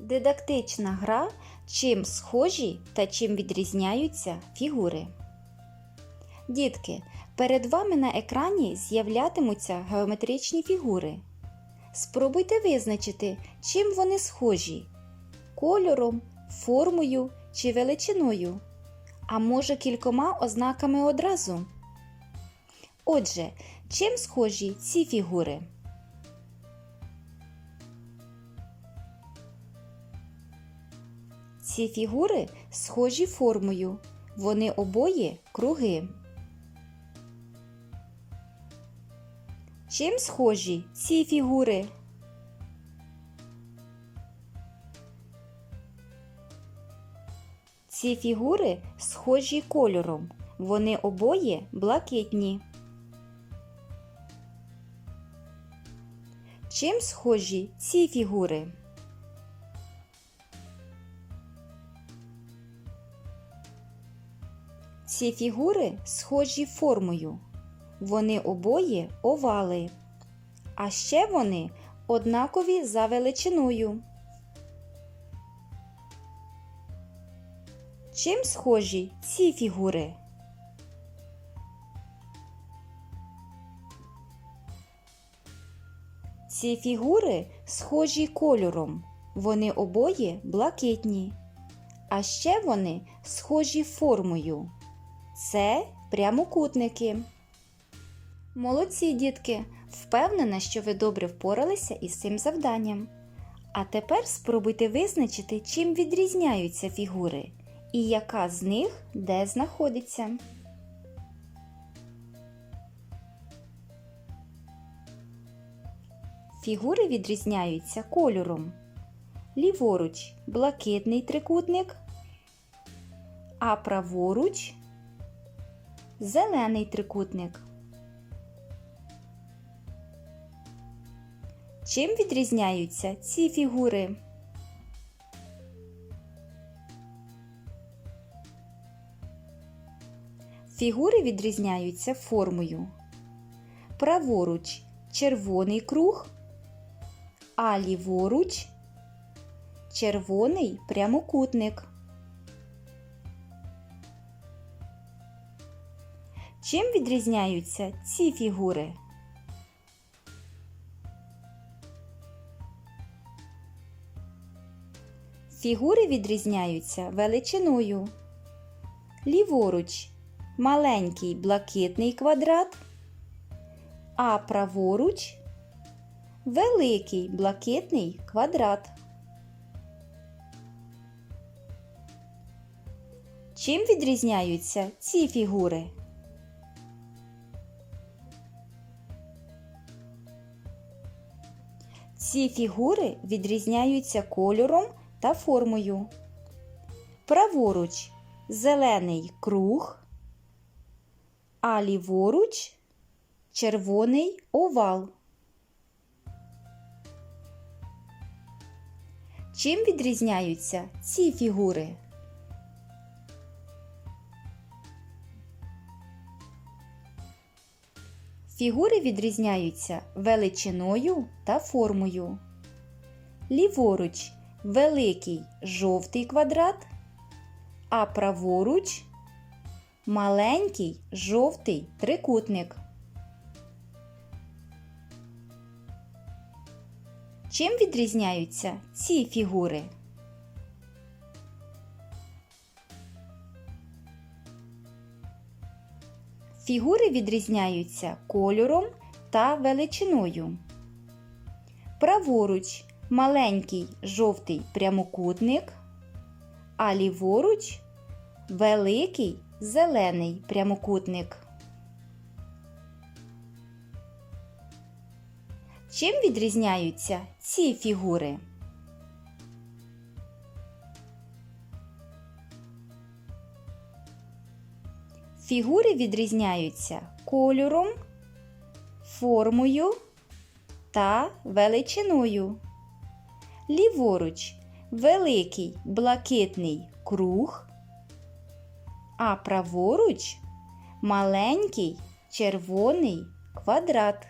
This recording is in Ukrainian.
Дидактична гра, чим схожі та чим відрізняються фігури. Дітки, перед вами на екрані з'являтимуться геометричні фігури. Спробуйте визначити, чим вони схожі кольором, формою чи величиною, а може кількома ознаками одразу. Отже, чим схожі ці фігури? Ці фігури схожі формою. Вони обоє круги. Чим схожі ці фігури? Ці фігури схожі кольором. Вони обоє блакитні. Чим схожі ці фігури? Ці фігури схожі формою. Вони обоє овали. А ще вони однакові за величиною. Чим схожі ці фігури? Ці фігури схожі кольором. Вони обоє блакитні. А ще вони схожі формою. Це прямокутники. Молодці, дітки! Впевнена, що ви добре впоралися із цим завданням. А тепер спробуйте визначити, чим відрізняються фігури і яка з них де знаходиться. Фігури відрізняються кольором. Ліворуч блакитний трикутник, а праворуч зелений трикутник. Чим відрізняються ці фігури? Фігури відрізняються формою. Праворуч червоний круг, а ліворуч червоний прямокутник. Чим відрізняються ці фігури? Фігури відрізняються величиною. Ліворуч маленький блакитний квадрат, а праворуч великий блакитний квадрат. Чим відрізняються ці фігури? Ці фігури відрізняються кольором та формою. Праворуч зелений круг, а ліворуч червоний овал. Чим відрізняються ці фігури? Фігури відрізняються величиною та формою. Ліворуч великий жовтий квадрат, а праворуч маленький жовтий трикутник. Чим відрізняються ці фігури? Фігури відрізняються кольором та величиною. Праворуч маленький жовтий прямокутник, а ліворуч великий зелений прямокутник. Чим відрізняються ці фігури? Фігури відрізняються кольором, формою та величиною. Ліворуч великий блакитний круг, а праворуч маленький червоний квадрат.